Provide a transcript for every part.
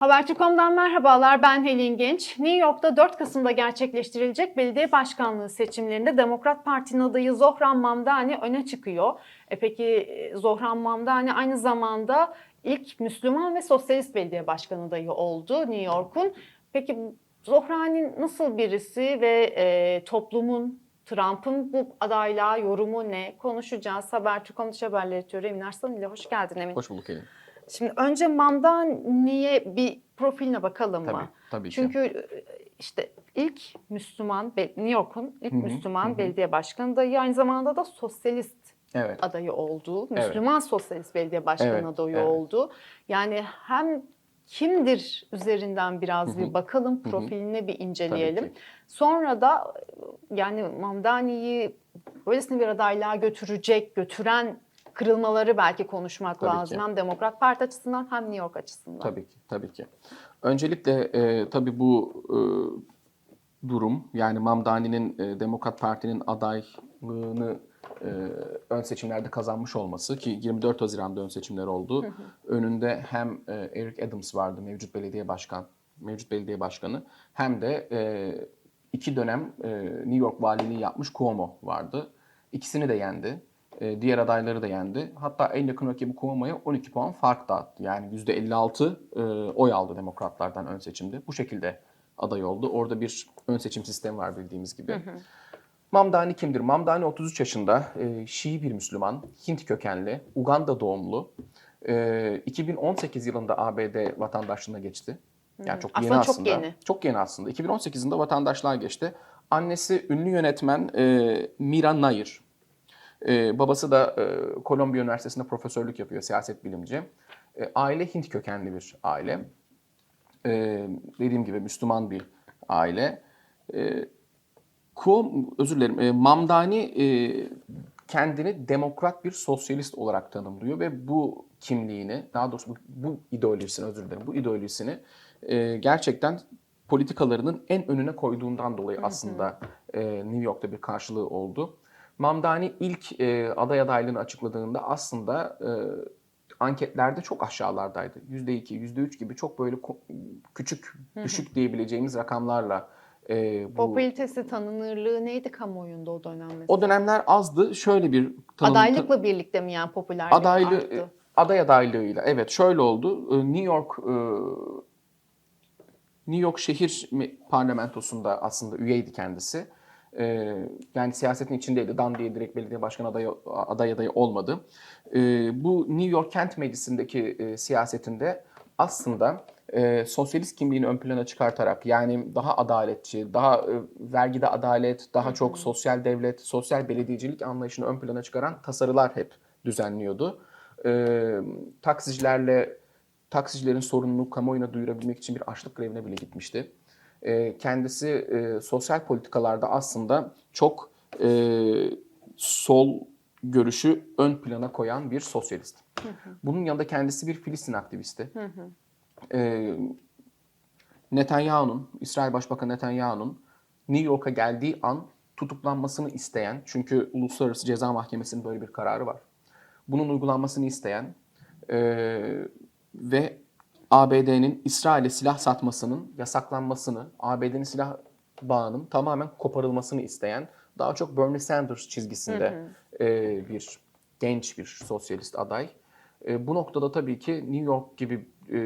Haberci.com'dan merhabalar ben Helin Genç. New York'ta 4 Kasım'da gerçekleştirilecek belediye başkanlığı seçimlerinde Demokrat Parti'nin adayı Zohran Mamdani öne çıkıyor. E peki e, Zohran Mamdani aynı zamanda ilk Müslüman ve Sosyalist belediye başkanı adayı oldu New York'un. Peki Zohrani nasıl birisi ve e, toplumun Trump'ın bu adaylığa yorumu ne? Konuşacağız. Haberci.com dış haberleri editörü Emin Arslan ile hoş geldin Emin. Hoş bulduk Elin. Şimdi önce Mamdani'ye bir profiline bakalım Tabii, mı? tabii ki. Çünkü e, işte ilk Müslüman, New York'un ilk Hı hı, Müslüman hı belediye başkanı adayı aynı zamanda da sosyalist Evet. adayı oldu. Evet. Müslüman sosyalist belediye başkanı Evet, adayı evet. oldu. Yani hem kimdir üzerinden biraz Hı hı. bir bakalım, Hı hı. profilini bir inceleyelim. ki. Sonra da yani Mamdani'yi böylesine bir adaylığa götürecek, götüren kırılmaları belki konuşmak Tabii lazım. ki. Hem Demokrat Parti açısından hem New York açısından. Tabii ki, tabii ki. Öncelikle e, tabii bu e, durum yani Mamdani'nin e, Demokrat Parti'nin adaylığını e, ön seçimlerde kazanmış olması ki 24 Haziran'da ön seçimler oldu. Önünde hem e, Eric Adams vardı mevcut belediye başkan, mevcut belediye başkanı hem de e, iki dönem e, New York valiliği yapmış Cuomo vardı. İkisini de yendi. E, diğer adayları da yendi. Hatta en yakın rakibi Cuomo'ya 12 puan fark dağıttı. Yani %56 e, oy aldı demokratlardan ön seçimde. Bu şekilde aday oldu. Orada bir ön seçim sistemi var bildiğimiz gibi. Mamdani kimdir? Mamdani 33 yaşında, e, Şii bir Müslüman, Hint kökenli, Uganda doğumlu. E, 2018 yılında ABD vatandaşlığına geçti. Yani çok yeni Aslında çok yeni. Çok yeni aslında. 2018 yılında vatandaşlığa geçti. Annesi ünlü yönetmen e, Mira Nair. E, babası da e, Kolombiya Üniversitesi'nde profesörlük yapıyor, siyaset bilimci. E, aile Hint kökenli bir aile. E, dediğim gibi Müslüman bir aile. E, Kuom, özür dilerim, e, Mamdani e, kendini demokrat bir sosyalist olarak tanımlıyor ve bu kimliğini, daha doğrusu bu, bu ideolojisini, özür dilerim, bu ideolojisini e, gerçekten politikalarının en önüne koyduğundan dolayı aslında e, New York'ta bir karşılığı oldu. Mamdani ilk e, aday adaylığını açıkladığında aslında e, anketlerde çok aşağılardaydı. %2, %3 gibi çok böyle küçük, düşük diyebileceğimiz rakamlarla e, bu... Popülitesi, tanınırlığı neydi kamuoyunda o dönem mesela? O dönemler azdı. Şöyle bir tanım, Adaylıkla birlikte mi yani popülerlik adaylı arttı? aday adaylığıyla. Evet, şöyle oldu. Ee, New York e, New York şehir parlamentosunda aslında üyeydi kendisi. Ee, yani siyasetin içindeydi. Dan diye direkt belediye başkanı adayı, aday adayı olmadı. Ee, bu New York kent meclisindeki e, siyasetinde aslında e, sosyalist kimliğini ön plana çıkartarak yani daha adaletçi, daha e, vergide adalet, daha çok sosyal devlet, sosyal belediyecilik anlayışını ön plana çıkaran tasarılar hep düzenliyordu. E, taksicilerle taksicilerin sorununu kamuoyuna duyurabilmek için bir açlık grevine bile gitmişti. E, kendisi e, sosyal politikalarda aslında çok e, sol görüşü ön plana koyan bir sosyalist. Bunun yanında kendisi bir Filistin aktivisti. E, Netanyahu'nun, İsrail Başbakanı Netanyahu'nun New York'a geldiği an tutuklanmasını isteyen, çünkü Uluslararası Ceza Mahkemesi'nin böyle bir kararı var. Bunun uygulanmasını isteyen e, ve ABD'nin İsrail'e silah satmasının yasaklanmasını, ABD'nin silah bağının tamamen koparılmasını isteyen, daha çok Bernie Sanders çizgisinde e, bir genç bir sosyalist aday. E, bu noktada tabii ki New York gibi e,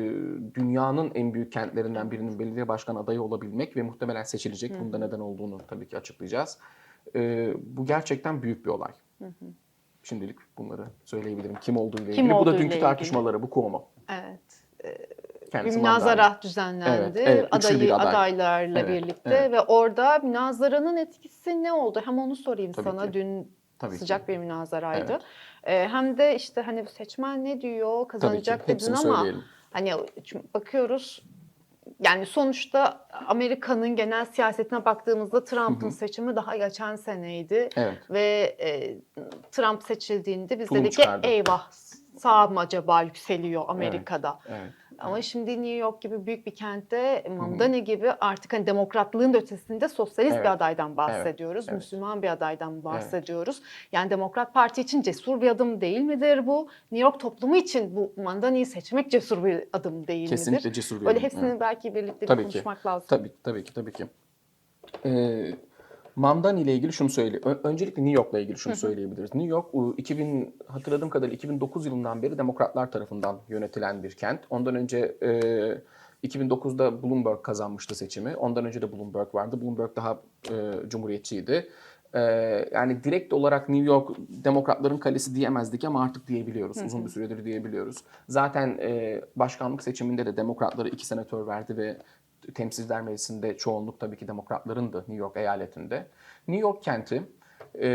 dünyanın en büyük kentlerinden birinin belediye başkan adayı olabilmek ve muhtemelen seçilecek. Bunda neden olduğunu tabii ki açıklayacağız. E, bu gerçekten büyük bir olay. Şimdilik bunları söyleyebilirim. Kim olduğu ile Kim ilgili. Bu olduğu da dünkü ilgili. tartışmaları. Bu Cuomo. Evet. Kendisi münazara düzenlendi Evet, evet, adayı aday. adaylarla Evet, birlikte evet. ve orada münazaranın etkisi ne oldu? Hem onu sorayım Tabii sana. ki. Dün Tabii ki. sıcak bir münazaraydı. Evet. Ee, hem de işte hani seçmen ne diyor, ki. kazanacak dedin ama söyleyelim. hani bakıyoruz yani sonuçta Amerika'nın genel siyasetine baktığımızda Trump'ın seçimi daha geçen seneydi. Evet. Ve e, Trump seçildiğinde biz Tulum dedik ki eyvah sağ mı acaba yükseliyor Amerika'da. Evet. Ama şimdi New York gibi büyük bir kentte Mamdani gibi artık hani demokratlığın ötesinde sosyalist Evet. bir adaydan bahsediyoruz. evet. Müslüman bir adaydan bahsediyoruz. Yani Demokrat Parti için cesur bir adım değil midir bu? New York toplumu için bu Mamdani'yi seçmek cesur bir adım değil Kesinlikle midir? cesur bir adım, hepsini evet. belki birlikte Tabii bir ki. konuşmak lazım. Tabii tabii ki tabii ki. Ee, Mamdani ile ilgili şunu söyle. Öncelikle New York'la ilgili şunu söyleyebiliriz. New York u- 2000 hatırladığım kadarıyla 2009 yılından beri demokratlar tarafından yönetilen bir kent. Ondan önce e, 2009'da Bloomberg kazanmıştı seçimi. Ondan önce de Bloomberg vardı. Bloomberg daha e, cumhuriyetçiydi. E, yani direkt olarak New York demokratların kalesi diyemezdik ama artık diyebiliyoruz. Uzun bir süredir diyebiliyoruz. Zaten e, başkanlık seçiminde de demokratlara iki senatör verdi ve Temsilciler Meclisi'nde çoğunluk tabii ki demokratlarındı New York eyaletinde. New York kenti e,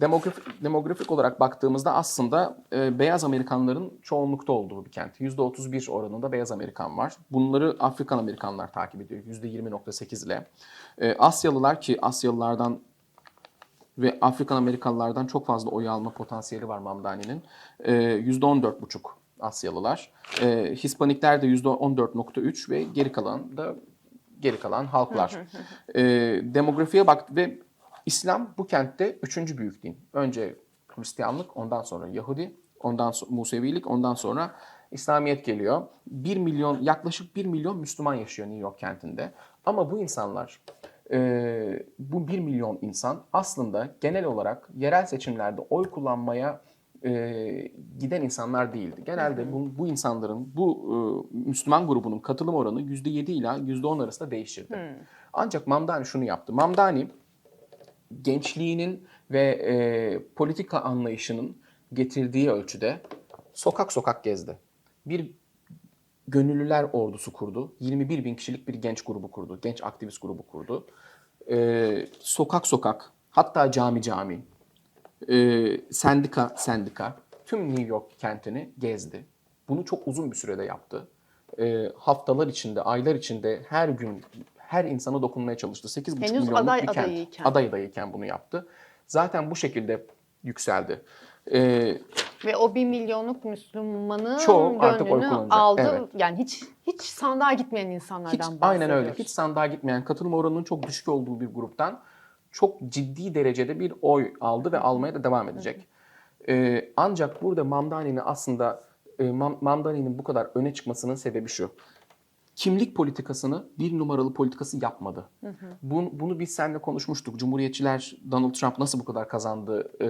demografik, demografik olarak baktığımızda aslında e, beyaz Amerikanların çoğunlukta olduğu bir kent. %31 oranında beyaz Amerikan var. Bunları Afrikan Amerikanlar takip ediyor %20.8 ile. E, Asyalılar ki Asyalılardan ve Afrikan Amerikalılardan çok fazla oy alma potansiyeli var Mamdani'nin. Ee, %14,5 Asyalılar. Ee, Hispanikler de %14,3 ve geri kalan da geri kalan halklar. Ee, demografiye bak ve İslam bu kentte üçüncü büyük din. Önce Hristiyanlık, ondan sonra Yahudi, ondan sonra Musevilik, ondan sonra İslamiyet geliyor. 1 milyon, yaklaşık 1 milyon Müslüman yaşıyor New York kentinde. Ama bu insanlar e, bu 1 milyon insan aslında genel olarak yerel seçimlerde oy kullanmaya e, giden insanlar değildi. Genelde bu, bu insanların, bu e, Müslüman grubunun katılım oranı %7 ila %10 arasında değişirdi. Ancak Mamdani şunu yaptı. Mamdani gençliğinin ve e, politika anlayışının getirdiği ölçüde sokak sokak gezdi. Bir gönüllüler ordusu kurdu. 21 bin kişilik bir genç grubu kurdu. Genç aktivist grubu kurdu. Ee, sokak sokak, hatta cami cami, e, sendika sendika, tüm New York kentini gezdi. Bunu çok uzun bir sürede yaptı. Ee, haftalar içinde, aylar içinde her gün her insana dokunmaya çalıştı. 8,5 Henüz milyonluk aday bir kent. adayıyken. Aday adayıyken bunu yaptı. Zaten bu şekilde yükseldi. Ee, Ve o bir milyonluk Müslümanın Çoğu artık oy kullanacak, aldı. evet. Yani hiç hiç sandığa gitmeyen Hiç, insanlardan bahsediyoruz. aynen öyle. Hiç sandığa gitmeyen, katılım oranının çok düşük olduğu bir gruptan çok ciddi derecede bir oy aldı ve almaya da devam edecek. Ee, ancak burada Mamdani'nin aslında e, Mam- Mamdani'nin bu kadar öne çıkmasının sebebi şu. Kimlik politikasını bir numaralı politikası yapmadı. Bunu, bunu biz seninle konuşmuştuk. Cumhuriyetçiler Donald Trump nasıl bu kadar kazandı e,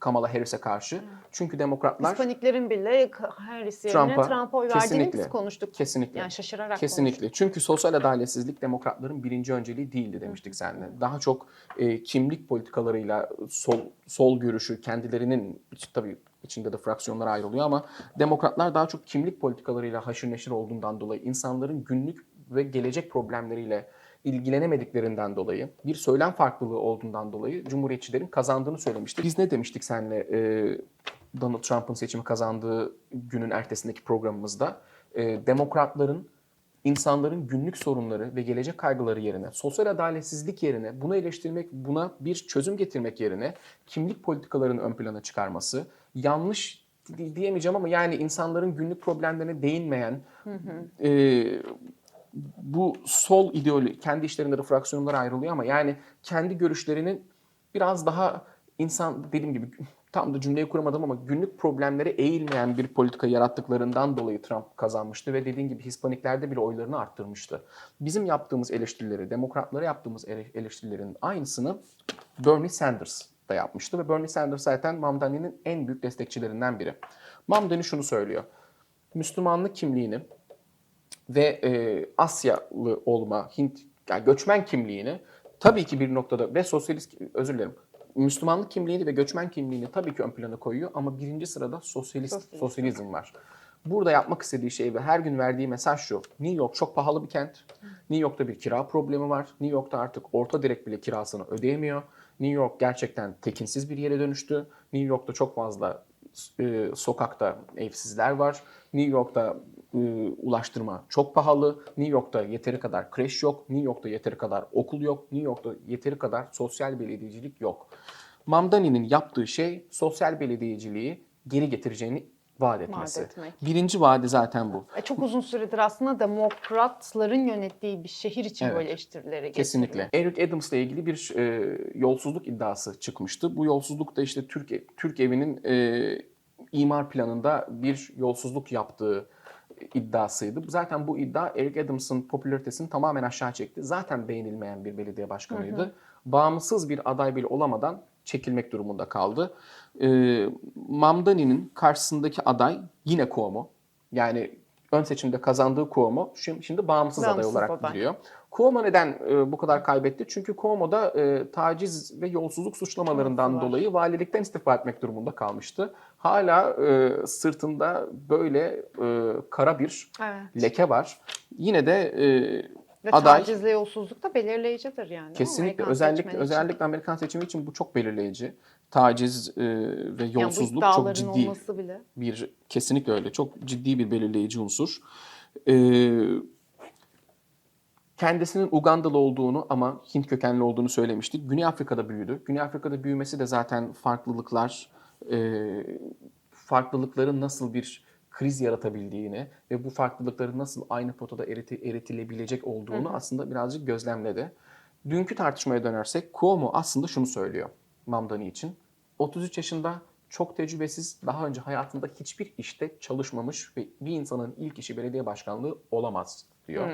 Kamala Harris'e karşı? Çünkü demokratlar Hispaniklerin bile Harris yerine Trump'a Trump'a oy verdiğini biz konuştuk. kesinlikle. Yani şaşırarak Kesinlikle. Çünkü sosyal adaletsizlik demokratların birinci önceliği değildi demiştik seninle. Daha çok e, kimlik politikalarıyla sol sol görüşü kendilerinin tabii içinde de fraksiyonlar ayrılıyor ama demokratlar daha çok kimlik politikalarıyla haşır neşir olduğundan dolayı insanların günlük ve gelecek problemleriyle ilgilenemediklerinden dolayı bir söylem farklılığı olduğundan dolayı Cumhuriyetçilerin kazandığını söylemiştik. Biz ne demiştik seninle e, Donald Trump'ın seçimi kazandığı günün ertesindeki programımızda? E, demokratların insanların günlük sorunları ve gelecek kaygıları yerine, sosyal adaletsizlik yerine bunu eleştirmek, buna bir çözüm getirmek yerine kimlik politikalarını ön plana çıkarması, yanlış di- diyemeyeceğim ama yani insanların günlük problemlerine değinmeyen, e, bu sol ideoloji, kendi işlerinde de fraksiyonlara ayrılıyor ama yani kendi görüşlerinin biraz daha insan dediğim gibi tam da cümleyi kuramadım ama günlük problemlere eğilmeyen bir politika yarattıklarından dolayı Trump kazanmıştı ve dediğin gibi Hispaniklerde bile oylarını arttırmıştı. Bizim yaptığımız eleştirileri, demokratlara yaptığımız ele- eleştirilerin aynısını Bernie Sanders da yapmıştı ve Bernie Sanders zaten Mamdani'nin en büyük destekçilerinden biri. Mamdani şunu söylüyor. Müslümanlık kimliğini ve e, Asyalı olma, Hint, yani göçmen kimliğini tabii ki bir noktada ve sosyalist, özür dilerim, Müslümanlık kimliğini ve göçmen kimliğini tabii ki ön plana koyuyor ama birinci sırada sosyalist, Sosyalist. sosyalizm var. Burada yapmak istediği şey ve her gün verdiği mesaj şu. New York çok pahalı bir kent. New York'ta bir kira problemi var. New York'ta artık orta direk bile kirasını ödeyemiyor. New York gerçekten tekinsiz bir yere dönüştü. New York'ta çok fazla e, sokakta evsizler var. New York'ta e, ulaştırma çok pahalı. New York'ta yeteri kadar kreş yok. New York'ta yeteri kadar okul yok. New York'ta yeteri kadar sosyal belediyecilik yok. Mamdani'nin yaptığı şey sosyal belediyeciliği geri getireceğini vaat etmesi. etmek. Birinci vaadi zaten bu. E, Çok uzun süredir aslında demokratların yönettiği bir şehir için Evet. böyle eleştirileri getiriyor. Kesinlikle. Eric Adams'la ilgili bir e, yolsuzluk iddiası çıkmıştı. Bu yolsuzluk da işte Türk Türk evinin e, imar planında bir yolsuzluk yaptığı iddiasıydı. Zaten bu iddia Eric Adams'ın popülaritesini tamamen aşağı çekti. Zaten beğenilmeyen bir belediye başkanıydı. Bağımsız bir aday bile olamadan çekilmek durumunda kaldı. E, Mamdani'nin karşısındaki aday yine Cuomo. Yani ön seçimde kazandığı Cuomo şimdi, şimdi bağımsız, aday Bağımsız olarak aday. giriyor. Cuomo neden e, bu kadar kaybetti? Çünkü Cuomo'da e, taciz ve yolsuzluk suçlamalarından dolayı valilikten istifa etmek durumunda kalmıştı. Hala e, sırtında böyle e, kara bir Evet. leke var. Yine de e, Ve aday tacizle yolsuzluk da belirleyicidir yani. kesinlikle özellikle için. özellikle Amerikan seçimi için bu çok belirleyici. Taciz e, ve yani yolsuzluk çok iddiaların ciddi bile. bir kesinlikle öyle. Çok ciddi bir belirleyici unsur. Ee, kendisinin Ugandalı olduğunu ama Hint kökenli olduğunu söylemiştik. Güney Afrika'da büyüdü. Güney Afrika'da büyümesi de zaten farklılıklar, e, farklılıkların nasıl bir kriz yaratabildiğini ve bu farklılıkların nasıl aynı potada eriti, eritilebilecek olduğunu aslında birazcık gözlemledi. Dünkü tartışmaya dönersek Cuomo aslında şunu söylüyor Mamdani için. 33 yaşında çok tecrübesiz, daha önce hayatında hiçbir işte çalışmamış ve bir insanın ilk işi belediye başkanlığı olamaz diyor.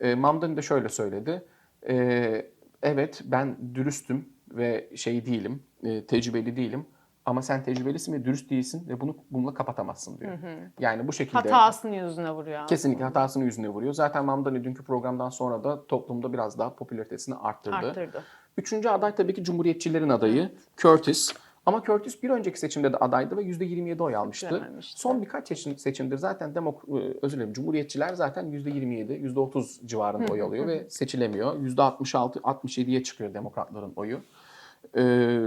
E, Mamdani de şöyle söyledi. E, evet ben dürüstüm ve şey değilim, e, tecrübeli değilim. Ama sen tecrübelisin ve dürüst değilsin ve bunu bununla kapatamazsın diyor. Yani bu şekilde Hatasını yüzüne vuruyor. kesinlikle hatasını yüzüne vuruyor. Zaten Mamdani dünkü programdan sonra da toplumda biraz daha popülaritesini arttırdı. Arttırdı. Üçüncü aday tabii ki Cumhuriyetçilerin adayı Curtis. Ama Curtis bir önceki seçimde de adaydı ve %27 oy almıştı. Son birkaç seçim, seçimdir zaten demok e, özür dilerim Cumhuriyetçiler zaten %27, %30 civarında oy alıyor ve seçilemiyor. %66, 67'ye çıkıyor demokratların oyu. Ee,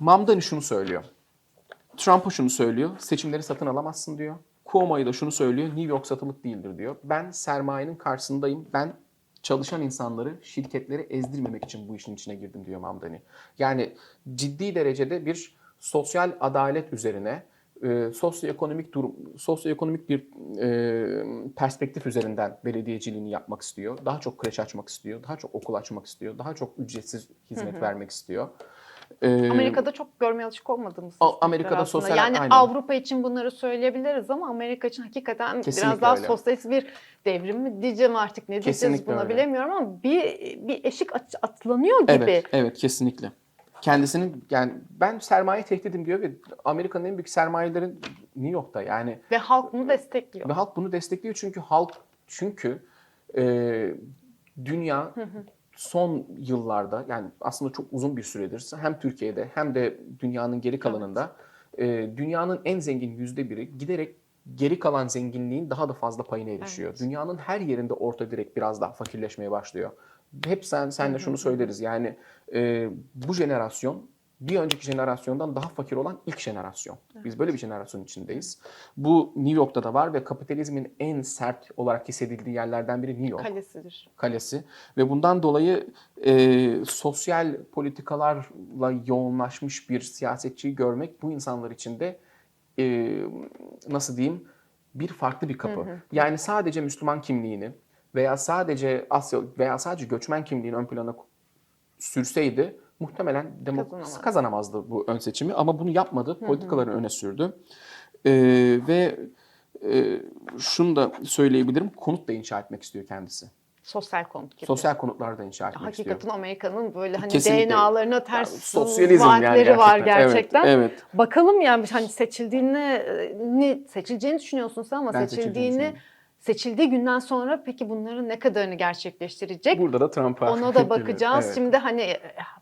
Mamdani şunu söylüyor. Trump'a şunu söylüyor. Seçimleri satın alamazsın diyor. Cuomo'ya da şunu söylüyor. New York satılık değildir diyor. Ben sermayenin karşısındayım. Ben çalışan insanları, şirketleri ezdirmemek için bu işin içine girdim diyor Mamdani. Yani ciddi derecede bir sosyal adalet üzerine e, sosyoekonomik durum, sosyoekonomik bir e, perspektif üzerinden belediyeciliğini yapmak istiyor. Daha çok kreş açmak istiyor, daha çok okul açmak istiyor, daha çok ücretsiz hizmet vermek istiyor. E, Amerika'da çok görmeye alışık olmadığımız Amerika'da aslında. sosyal- yani aynen. Avrupa için bunları söyleyebiliriz ama Amerika için hakikaten Kesinlikle biraz daha öyle. sosyalist bir devrim mi diyeceğim artık ne diyeceğiz Kesinlikle buna öyle. bilemiyorum ama bir bir eşik at- atlanıyor gibi. Evet, evet kesinlikle. Kendisinin yani ben sermaye tehdidim diyor ve Amerika'nın en büyük sermayeleri New York'ta yani Ve halk bunu destekliyor. ve halk bunu destekliyor çünkü halk çünkü e, dünya son yıllarda yani aslında çok uzun bir süredir hem Türkiye'de hem de dünyanın geri kalanında e, dünyanın en zengin yüzde biri giderek geri kalan zenginliğin daha da fazla payına erişiyor. Evet. Dünyanın her yerinde orta direkt biraz daha fakirleşmeye başlıyor. Hep sen senle şunu söyleriz yani e, bu jenerasyon bir önceki jenerasyondan daha fakir olan ilk jenerasyon. Biz böyle bir jenerasyon içindeyiz. Bu New York'ta da var ve kapitalizmin en sert olarak hissedildiği yerlerden biri New York Kalesidir. kalesi ve bundan dolayı e, sosyal politikalarla yoğunlaşmış bir siyasetçiyi görmek bu insanlar için de e, nasıl diyeyim bir farklı bir kapı. Yani sadece Müslüman kimliğini veya sadece Asya veya sadece göçmen kimliğini ön plana sürseydi muhtemelen demok- Kazanamazdı. kazanamazdı bu ön seçimi ama bunu yapmadı. Politikalarını öne sürdü. E, ve e, şunu da söyleyebilirim. Konut da inşa etmek istiyor kendisi. Sosyal konut gibi. Sosyal konutlar da inşa etmek istiyor. Hakikaten Amerika'nın böyle hani Kesinlikle. DNA'larına ters Ya, sosyalizm yani vaatleri var gerçekten. Evet, gerçekten. evet. Bakalım yani hani seçildiğini seçileceğini düşünüyorsun sen ama Ben seçildiğini. Seçildiği günden sonra peki bunların ne kadarını gerçekleştirecek? Burada da Trump'a Ona da bakacağız. Evet. Şimdi hani eh,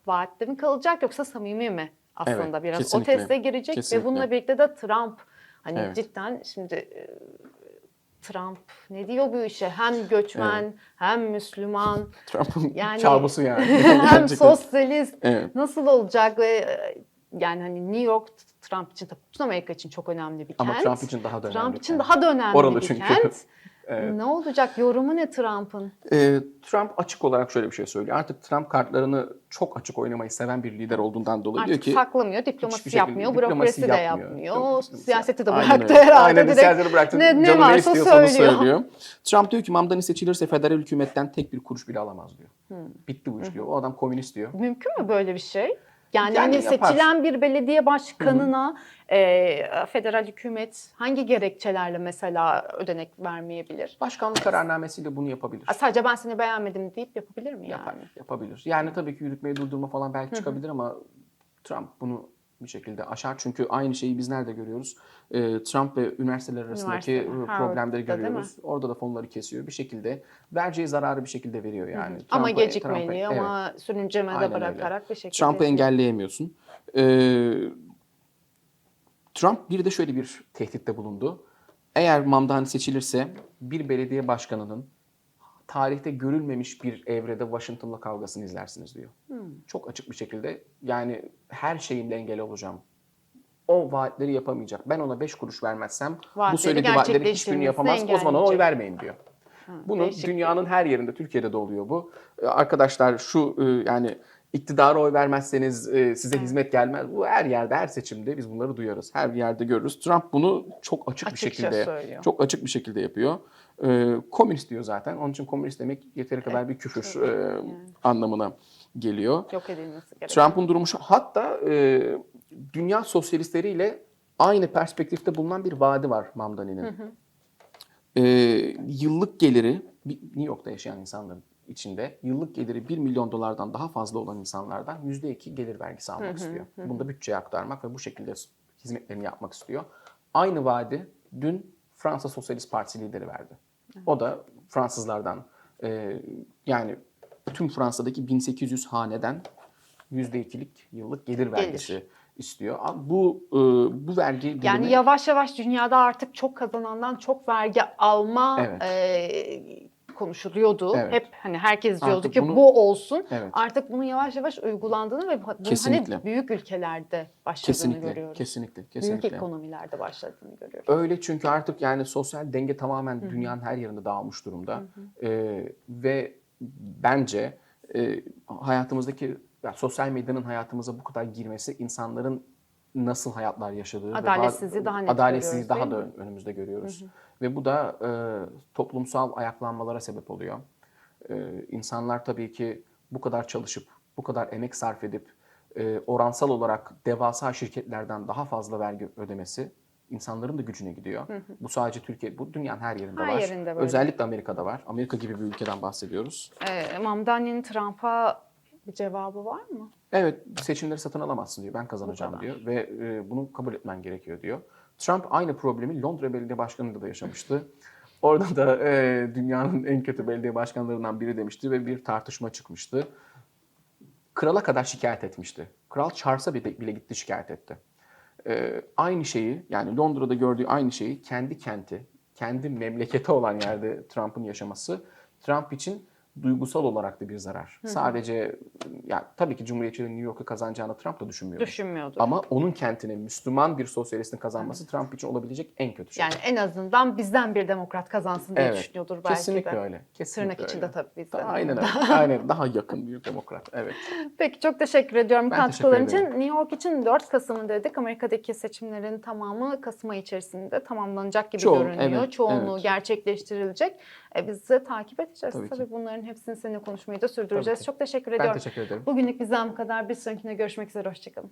vaatte mi kalacak yoksa samimi mi aslında Evet, biraz kesinlikle. o teste girecek Kesinlikle. ve bununla birlikte de Trump hani Evet. cidden şimdi eh, Trump ne diyor bu işe? Hem göçmen hem Müslüman Trump'ın Yani- kabusu yani. hem sosyalist Evet. nasıl olacak ve e, yani hani New York Trump için tabii bütün Amerika için çok önemli bir kent. Ama Trump için daha da önemli. Trump için kent. daha da önemli Oralı bir çünkü. kent. E, Ne olacak? Yorumu ne Trump'ın? e, Trump açık olarak şöyle bir şey söylüyor. Artık Trump kartlarını çok açık oynamayı seven bir lider olduğundan dolayı Artık diyor ki saklamıyor, diplomasi şekilde yapmıyor, bürokrasi de yapmıyor. Siyaseti de Aynen bıraktı öyle. herhalde. Aynen direkt. siyaseti bıraktı. Ne- ne varsa onu söylüyor. söylüyor. Trump diyor ki Mamdani seçilirse federal hükümetten tek bir kuruş bile alamaz diyor. Bitti bu iş diyor. O adam komünist diyor. Mümkün mü böyle bir şey? Yani, Yani hani seçilen bir belediye başkanına e, federal hükümet hangi gerekçelerle mesela ödenek vermeyebilir? Başkanlık kararnamesiyle bunu yapabilir. Ha, Sadece ben seni beğenmedim deyip yapabilir mi yani? Yapar, yapabilir. Yani tabii ki yürütmeyi durdurma falan belki çıkabilir ama Trump bunu bir şekilde aşar. Çünkü aynı şeyi biz nerede görüyoruz? Ee, Trump ve üniversiteler arasındaki Üniversite, e, Harvard'da problemleri mi? görüyoruz. Orada da fonları kesiyor. Bir şekilde vereceği zararı bir şekilde veriyor yani. ama Trump'ı- gecikmeli Trump'ı- evet. ama sürüncemede Aynen öyle. bırakarak bir şekilde. Trump'ı engelleyemiyorsun. Ee, Trump bir de şöyle bir tehditte bulundu. Eğer Mamdani seçilirse bir belediye başkanının tarihte görülmemiş bir evrede Washington'la kavgasını izlersiniz diyor. Hmm. Çok açık bir şekilde yani her şeyimle engel olacağım. O vaatleri yapamayacak. Ben ona 5 kuruş vermezsem bu Vaatleri söylediği vaatlerin hiçbirini yapamaz. O zaman ona oy vermeyin diyor. Bunu değişik. dünyanın her yerinde, Türkiye'de de oluyor bu. Ee, Arkadaşlar şu e, yani iktidara oy vermezseniz e, size hizmet gelmez. Bu her yerde, her seçimde biz bunları duyarız. Her yerde görürüz. Trump bunu çok açık bir Açıkça şekilde, söylüyor. çok açık bir şekilde yapıyor. Ee, komünist diyor zaten. Onun için komünist demek yeteri kadar bir küfür e, anlamına geliyor. Yok edilmesi gerekiyor. Trump'ın durumu şu. Hatta e, dünya sosyalistleriyle aynı perspektifte bulunan bir vaadi var Mamdani'nin. E, yıllık geliri, bir- New York'ta yaşayan insanların içinde yıllık geliri 1 milyon dolardan daha fazla olan insanlardan %2 gelir vergisi almak istiyor. Bunu da bütçeye aktarmak ve bu şekilde hizmetlerini yapmak istiyor. Aynı vaadi dün Fransa Sosyalist Partisi lideri verdi. O da Fransızlardan e, yani tüm Fransa'daki 1800 haneden %2'lik yıllık gelir vergisi istiyor. Ama Bu e, bu vergi Yani dilimi- yavaş yavaş dünyada artık çok kazanandan çok vergi alma Evet. e, konuşuluyordu. Evet. Hep hani herkes diyordu Artık ki bunu- bu olsun. Evet. Artık bunun yavaş yavaş uygulandığını ve bunun Kesinlikle. hani büyük ülkelerde başladığını kesinlikle, görüyoruz. kesinlikle, Büyük kesinlikle. ekonomilerde başladığını görüyoruz. Öyle çünkü artık yani sosyal denge tamamen dünyanın her yerinde dağılmış durumda. Ee, ve bence e, hayatımızdaki ya sosyal medyanın hayatımıza bu kadar girmesi insanların nasıl hayatlar yaşadığı ve Adaletsizliği bazı- daha net adaletsizliği görüyoruz, daha da ön- önümüzde görüyoruz. Ve bu da e, toplumsal ayaklanmalara sebep oluyor. E, insanlar tabii ki bu kadar çalışıp, bu kadar emek sarf edip e, oransal olarak devasa şirketlerden daha fazla vergi ödemesi insanların da gücüne gidiyor. Bu sadece Türkiye, bu dünyanın her yerinde Her var. yerinde böyle. Özellikle Amerika'da var. Amerika gibi bir ülkeden bahsediyoruz. E, Mamdani'nin Trump'a bir cevabı var mı? Evet, seçimleri satın alamazsın diyor. Ben kazanacağım diyor ve e, bunu kabul etmen gerekiyor diyor. Trump aynı problemi Londra Belediye Başkanı'nda da yaşamıştı. Orada da e, dünyanın en kötü belediye başkanlarından biri demişti ve bir tartışma çıkmıştı. Krala kadar şikayet etmişti. Kral Charles'a bile, gitti şikayet etti. E, aynı şeyi yani Londra'da gördüğü aynı şeyi kendi kenti, kendi memleketi olan yerde Trump'ın yaşaması Trump için duygusal olarak da bir zarar. Sadece ya tabii ki Cumhuriyetçilerin New York'u kazanacağını Trump da düşünmüyor. Düşünmüyordu. Ama onun kentine Müslüman bir sosyalistin kazanması Trump için olabilecek en kötü şey. Yani en azından bizden bir demokrat kazansın diye Evet, düşünüyordur belki Kesinlikle de. öyle. Kesinlikle Tırnak içinde öyle. tabii bizden. Aynen öyle. Aynen daha yakın bir demokrat. Evet. Peki çok teşekkür ediyorum Ben katkıların teşekkür için. New York için 4 Kasım'ı dedik. Amerika'daki seçimlerin tamamı Kasım ayı içerisinde tamamlanacak gibi Çoğu, görünüyor. evet, Çoğunluğu evet. gerçekleştirilecek. E, biz de takip edeceğiz. Tabii Tabii, bunların hepsini seninle konuşmayı da sürdüreceğiz. Çok teşekkür Ben ediyorum. teşekkür ederim. Bugünlük bizden bu kadar. Bir sonrakine görüşmek üzere. Hoşçakalın.